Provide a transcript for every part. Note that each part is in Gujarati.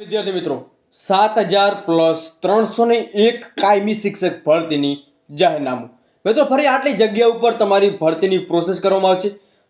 વિદ્યાર્થી મિત્રો, સાત હજાર પ્લસ ત્રણસો ને એક કાયમી શિક્ષક ભરતીની જાહેરનામું. મિત્રો, ફરી આટલી જગ્યા ઉપર તમારી ભરતીની પ્રોસેસ કરવામાં આવશે.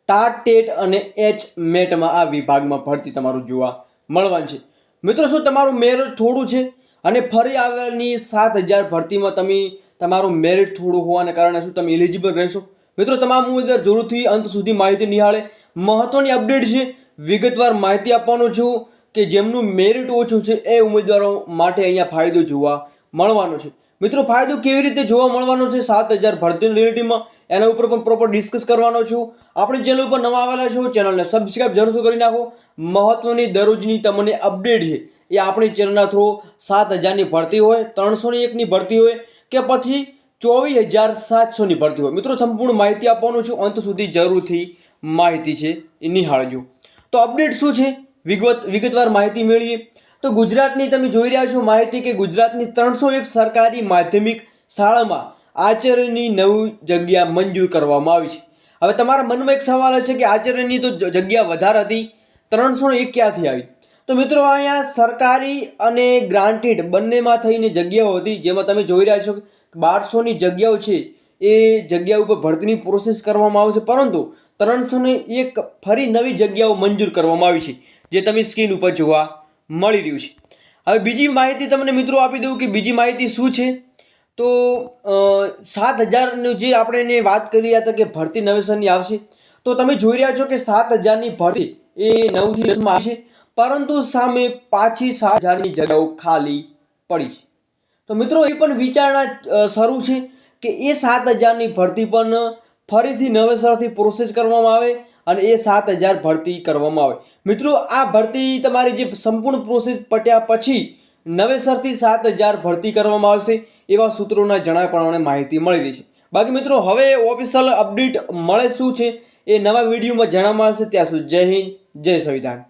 ટાટ, ટેટ અને એચ મેટમાં આ વિભાગમાં ભરતી તમારું જોવા મળવાનું છે. મિત્રો, શું તમારું મેરિટ થોડું છે? અને ફરી આવેલી સાત હજાર ભરતીમાં તમે, તમારું મેરિટ થોડું હોવાને કારણે શું તમે એલિજિબલ રહેશો? મિત્રો, તમામ ઉમેદવાર જરૂરથી અંત સુધી માહિતી નિહાળે. મહત્વની અપડેટ છે. વિગતવાર માહિતી આપવાનું છું. કે જેમનું મેરિટ ઓછું છે એ ઉમેદવારો માટે અહીંયા ફાયદો જોવા મળવાનો છે. મિત્રો, ફાયદો કેવી રીતે જોવા મળવાનો છે? સાત હજાર ભરતી રિલેટિવમાં એના ઉપર પણ પ્રોપર ડિસ્કસ કરવાનો છું. આપણી ચેનલ ઉપર નવા આવેલા છો ચેનલને સબસ્ક્રાઇબ જરૂરથી કરી નાખો. મહત્વની દરરોજની તમને અપડેટ છે એ આપણી ચેનલના થ્રુ સાત હજારની ભરતી હોય, ત્રણસોની એકની ભરતી હોય કે પછી ચોવીસ હજાર સાતસોની ભરતી હોય. મિત્રો, સંપૂર્ણ માહિતી આપવાનું છું. અંત સુધી જરૂરથી માહિતી છે એ નિહાળજો. તો અપડેટ શું છે? વિગત વિગતવાર માહિતી મેળવીએ. તો ગુજરાતની તમે જોઈ રહ્યા છો માહિતી કે ગુજરાતની ત્રણસો એક સરકારી માધ્યમિક શાળામાં આચાર્યની નવી જગ્યા મંજૂર કરવામાં આવી છે. હવે તમારા મનમાં એક સવાલ હશે કે આચાર્યની તો જગ્યા વધારે હતી, ત્રણસો એક ક્યાંથી આવી? તો મિત્રો અહીંયા સરકારી અને ગ્રાન્ટેડ બંનેમાં થઈને જગ્યાઓ હતી, જેમાં તમે જોઈ રહ્યા છો બારસોની જગ્યાઓ છે, એ જગ્યા ઉપર ભરતીની પ્રોસેસ કરવામાં આવશે, પરંતુ ત્રણસો એક ફરી નવી જગ્યાઓ મંજૂર કરવામાં આવી છે. જે તમે સ્ક્રીન ઉપર જોવા મળી રહ્યું છે. હવે બીજી માહિતી તમને મિત્રો આપી દઉં કે બીજી માહિતી શું છે? તો સાત હજારનું જે આપણે એને વાત કરી રહ્યા હતા કે ભરતી નવેસરની આવશે, તો તમે જોઈ રહ્યા છો કે સાત હજારની ભરતી એ નવથી દસમાં આવશે પરંતુ સામે પાછી સાત હજારની જગ્યાઓ ખાલી પડી છે. તો મિત્રો એ પણ વિચારણા શરૂ છે કે એ સાત હજારની ભરતી પણ ફરીથી નવેસરથી પ્રોસેસ કરવામાં આવે અને એ સાત હજાર ભરતી કરવામાં આવે. મિત્રો, આ ભરતી તમારી જે સંપૂર્ણ પ્રોસેસ પટ્યા પછી નવેસરથી સાત હજાર ભરતી કરવામાં આવશે એવા સૂત્રોના જણાવ્યા પ્રમાણે માહિતી મળી રહી છે. બાકી મિત્રો, હવે ઓફિશિયલ અપડેટ મળે શું છે એ નવા વિડીયોમાં જણાવવામાં આવશે. ત્યાં સુધી જય હિન્દ, જય સંવિધાન.